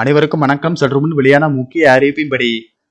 அனைவருக்கும் வணக்கம். சற்று முன் வெளியான முக்கிய அறிவிப்பின்படி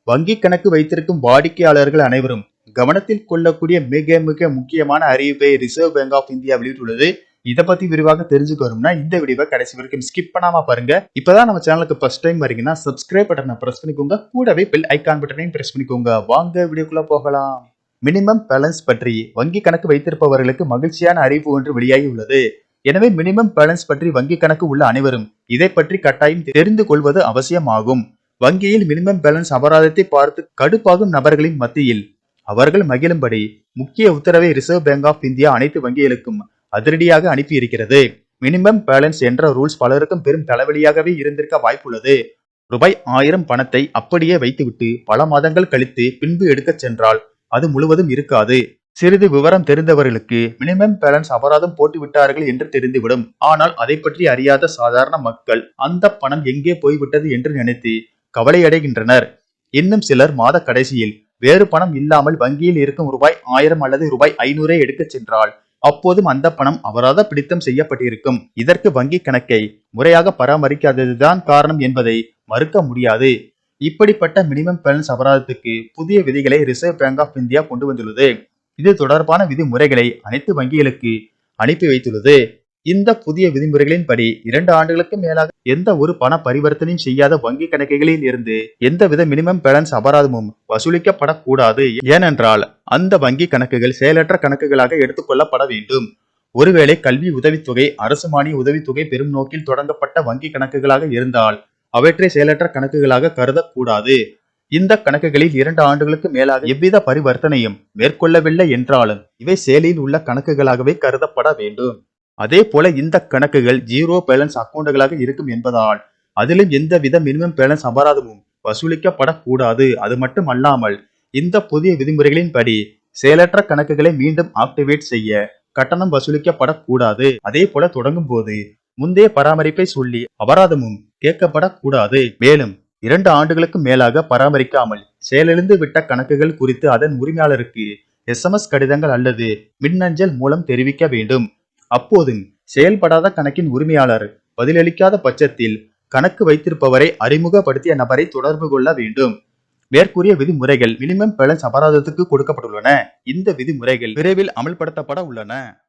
வங்கி கணக்கு வைத்திருக்கும் வாடிக்கையாளர்கள் அனைவரும் கவனத்தில் கொள்ளக்கூடிய மிக மிக முக்கியமான அறிவிப்பை ரிசர்வ் பேங்க் ஆஃப் இந்தியா வெளியிட்டுள்ளது. இதை பத்தி விரிவாக தெரிஞ்சுக்க வரும்னா இந்த வீடியோவை கடைசி வரைக்கும் ஸ்கிப் பண்ணாம பாருங்க. இப்பதான் நம்ம சேனலுக்கு ஃபர்ஸ்ட் டைம் வரீங்கன்னா சப்ஸ்கிரைப் பட்டனை பிரஸ் பண்ணிக்கோங்க. கூடவே பெல் ஐக்கான் பட்டனையும் பிரஸ் பண்ணிக்கோங்க. வாங்க வீடியோக்குள்ள போகலாம். மினிமம் பேலன்ஸ் பற்றி வங்கி கணக்கு வைத்திருப்பவர்களுக்கு மகிழ்ச்சியான அறிவிப்பு ஒன்று வெளியாகி உள்ளது எனவே மினிமம் பேலன்ஸ் பற்றி வங்கி கணக்கு உள்ள அனைவரும் இதை பற்றி கட்டாயம் தெரிந்து கொள்வது அவசியமாகும். வங்கியில் மினிமம் பேலன்ஸ் அபராதத்தை பார்த்து கடுப்பாகும் நபர்களின் மத்தியில் அவர்கள் மகிழும்படி முக்கிய உத்தரவை ரிசர்வ் பேங்க் ஆஃப் இந்தியா அனைத்து வங்கிகளுக்கும் அதிரடியாக அனுப்பியிருக்கிறது. மினிமம் பேலன்ஸ் என்ற ரூல்ஸ் பலருக்கும் பெரும் தலைவலியாகவே இருந்திருக்க வாய்ப்புள்ளது. ரூபாய் ஆயிரம் பணத்தை அப்படியே வைத்துவிட்டு பல மாதங்கள் கழித்து பின்பு எடுக்கச் சென்றால் அது முழுவதும் இருக்காது. சிறிது விவரம் தெரிந்தவர்களுக்கு மினிமம் பேலன்ஸ் அபராதம் போட்டுவிட்டார்கள் என்று தெரிந்துவிடும். ஆனால் அதை பற்றி அறியாத சாதாரண மக்கள் அந்த பணம் எங்கே போய்விட்டது என்று நினைத்து கவலையடைகின்றனர். இன்னும் சிலர் மாத கடைசியில் வேறு பணம் இல்லாமல் வங்கியில் இருக்கும் ரூபாய் ஆயிரம் அல்லது ரூபாய் ஐநூறே எடுக்கச் சென்றால் அப்போதும் அந்த பணம் அபராத பிடித்தம் செய்யப்பட்டிருக்கும். இதற்கு வங்கி கணக்கை முறையாக பராமரிக்காததுதான் காரணம் என்பதை மறுக்க முடியாது. இப்படிப்பட்ட மினிமம் பேலன்ஸ் அபராதத்துக்கு புதிய விதிகளை ரிசர்வ் பேங்க் ஆஃப் இந்தியா கொண்டு வந்துள்ளது. இது தொடர்பான விதிமுறைகளை அனைத்து வங்கிகளுக்கு அனுப்பி வைத்துள்ளது. இந்த புதிய விதிமுறைகளின்படி இரண்டு ஆண்டுகளுக்கு மேலாக எந்த ஒரு பண பரிவர்த்தனையும் செய்யாத வங்கி கணக்குகளில் இருந்து எந்தவித மினிமம் பேலன்ஸ் அபராதமும் வசூலிக்கப்படக்கூடாது. ஏனென்றால் அந்த வங்கி கணக்குகள் செயலற்ற கணக்குகளாக எடுத்துக்கொள்ளப்பட வேண்டும். ஒருவேளை கல்வி உதவித்தொகை அரசு மானிய உதவித்தொகை பெரும் நோக்கில் தொடங்கப்பட்ட வங்கி கணக்குகளாக இருந்தால் அவற்றை செயலற்ற கணக்குகளாக கருதக்கூடாது. இந்த கணக்குகளில் இரண்டு ஆண்டுகளுக்கு மேலாக எவ்வித பரிவர்த்தனையும் மேற்கொள்ளவில்லை என்றாலும் இவை செயலியில் உள்ள கணக்குகளாகவே கருதப்பட வேண்டும். அதே போல இந்த கணக்குகள் ஜீரோ பேலன்ஸ் அக்கௌண்டுகளாக இருக்கும் என்பதால் அதிலும் எந்தவித மினிமம் பேலன்ஸ் அபராதமும் வசூலிக்கப்படக்கூடாது. அது மட்டும் அல்லாமல் இந்த புதிய விதிமுறைகளின்படி செயலற்ற கணக்குகளை மீண்டும் ஆக்டிவேட் செய்ய கட்டணம் வசூலிக்கப்படக்கூடாது. அதே போல தொடங்கும் போது முந்தைய பராமரிப்பை சொல்லி அபராதமும் கேட்கப்படக்கூடாது. மேலும் இரண்டு ஆண்டுகளுக்கு மேலாக பராமரிக்காமல் செயலிழந்து விட்ட கணக்குகள் குறித்து அதன் உரிமையாளருக்கு எஸ்எம்எஸ் கடிதங்கள் அல்லது மின்னஞ்சல் மூலம் தெரிவிக்க வேண்டும். அப்போது செயல்படாத கணக்கின் உரிமையாளர் பதிலளிக்காத பட்சத்தில் கணக்கு வைத்திருப்பவரை அறிமுகப்படுத்திய நபரை தொடர்பு கொள்ள வேண்டும். மேற்கூறிய விதிமுறைகள் மினிமம் பேலன்ஸ் அபராதத்துக்கு கொடுக்கப்பட்டுள்ளன. இந்த விதிமுறைகள் விரைவில் அமல்படுத்தப்பட உள்ளன.